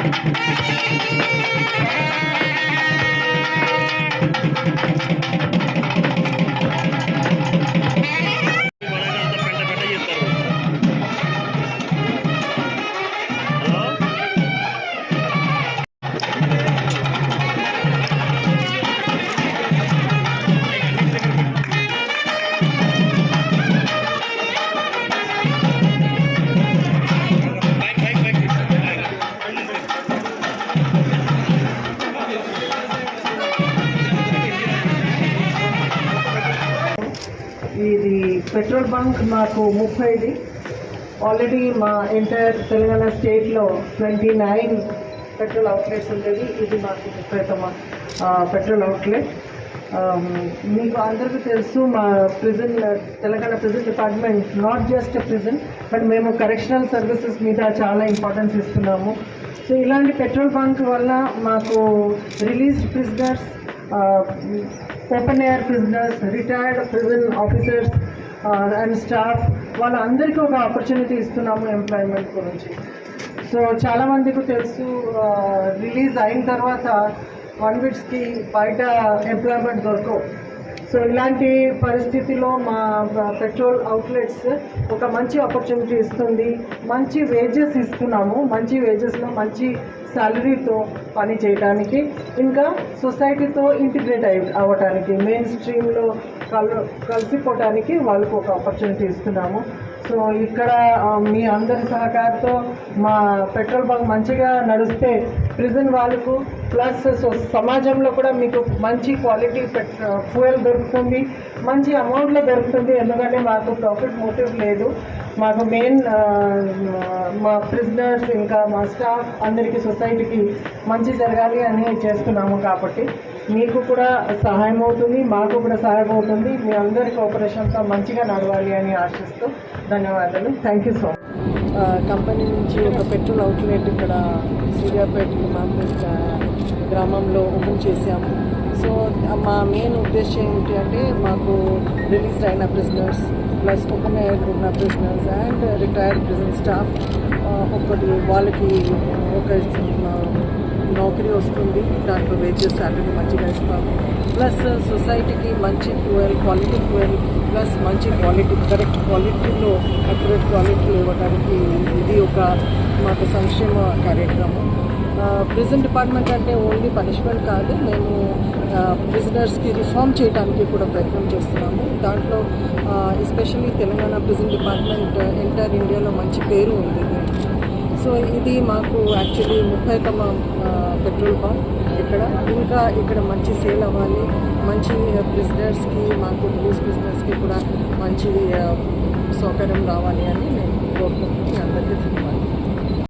Thank you. ఇది petrol bunk మాకు ముప్పైది. ఆల్రెడీ మా ఎంటైర్ తెలంగాణ స్టేట్లో ట్వంటీ నైన్ పెట్రోల్ అవుట్లెట్స్ ఉండేది ఇది మాకు ముప్పైతమ పెట్రోల్ అవుట్లెట్ మీకు అందరికీ తెలుసు మా prison Telangana prison department not just prison but మేము కరెక్షనల్ సర్వీసెస్ మీద చాలా ఇంపార్టెన్స్ ఇస్తున్నాము. సో ఇలాంటి పెట్రోల్ బంక్ వల్ల మాకు released prisoners open air prisoners retired prison officers and staff వాళ్ళందరికీ ఒక ఆపర్చునిటీ ఇస్తున్నాము ఎంప్లాయ్మెంట్ గురించి. సో చాలామందికి తెలుసు uh, రిలీజ్ అయిన తర్వాత వన్ వీక్స్కి బయట ఎంప్లాయ్మెంట్ దొరకవు. సో ఇలాంటి పరిస్థితిలో మా పెట్రోల్ అవుట్లెట్స్ ఒక మంచి ఆపర్చునిటీ ఇస్తుంది. మంచి వేజెస్ ఇస్తున్నాము. మంచి వేజెస్లో మంచి శాలరీతో పని చేయడానికి ఇంకా సొసైటీతో ఇంటిగ్రేట్ అయి అవ్వటానికి మెయిన్ స్ట్రీమ్లో కల్ కలిసిపోవటానికి వాళ్ళకు ఒక ఆపర్చునిటీ ఇస్తున్నాము. సో ఇక్కడ మీ అందరి సహకారంతో మా పెట్రోల్ బంక్ మంచిగా నడిస్తే ప్రిజన్ వాళ్ళకు ప్లస్ సో సమాజంలో కూడా మీకు మంచి క్వాలిటీ ఫ్యూయల్ దొరుకుతుంది. మంచి అమౌంట్లో దొరుకుతుంది ఎందుకంటే మాకు ప్రాఫిట్ మోటివ్ లేదు. మాకు మెయిన్ మా ప్రిజనర్స్ ఇంకా మా స్టాఫ్ అందరికీ సొసైటీకి మంచి జరగాలి అని చేస్తున్నాము కాబట్టి. మీకు కూడా సహాయం అవుతుంది మాకు కూడా సహాయం అవుతుంది మీ అందరి కోఆపరేషన్తో మంచిగా నడవాలి అని ఆశిస్తూ ధన్యవాదాలు. థ్యాంక్ యూ సో కంపెనీ నుంచి ఒక పెట్రోల్ అవుట్లెట్ ఇక్కడ సూర్యాపేట మాకు గ్రామంలో ఓపెన్ చేశాము. సో మా మెయిన్ ఉద్దేశం ఏంటి అంటే మాకు రిలీజ్ అయిన ప్రిజనర్స్ ప్లస్ ఓపెన్ ఉన్న prisoners and retired prison staff ఒకటి వాళ్ళకి ఒక నౌకరీ వస్తుంది దాంట్లో వేజెస్ శాలరీ మంచిగా ఇస్తాము ప్లస్ సొసైటీకి మంచి ఫ్యూయల్ క్వాలిటీ ఫ్యూయల్ ప్లస్ మంచి క్వాలిటీ కరెక్ట్ క్వాలిటీలో అక్యురేట్ క్వాలిటీలో ఇవ్వడానికి ఇది ఒక మాకు సంక్షేమ కార్యక్రమం. Uh, ప్రిజన్ డిపార్ట్మెంట్ అంటే ఓన్లీ పనిష్మెంట్ కాదు మేము uh, ప్రిజనర్స్కి రిఫార్మ్ చేయడానికి కూడా ప్రయత్నం చేస్తున్నాము. దాంట్లో uh, especially Telangana prison department entire ఇండియాలో మంచి పేరు ఉంది. సో ఇది మాకు యాక్చువల్లీ ముప్పైతమ పెట్రోల్ పంప్ ఇక్కడ. ఇంకా ఇక్కడ మంచి సేల్ అవ్వాలి. మంచి బిజినెస్కి మాకు న్యూస్ బిజినెస్కి కూడా మంచి సౌకర్యం రావాలి అని నేను కోరుకుంటున్నాను అందరికీ ధన్యవాదాలు.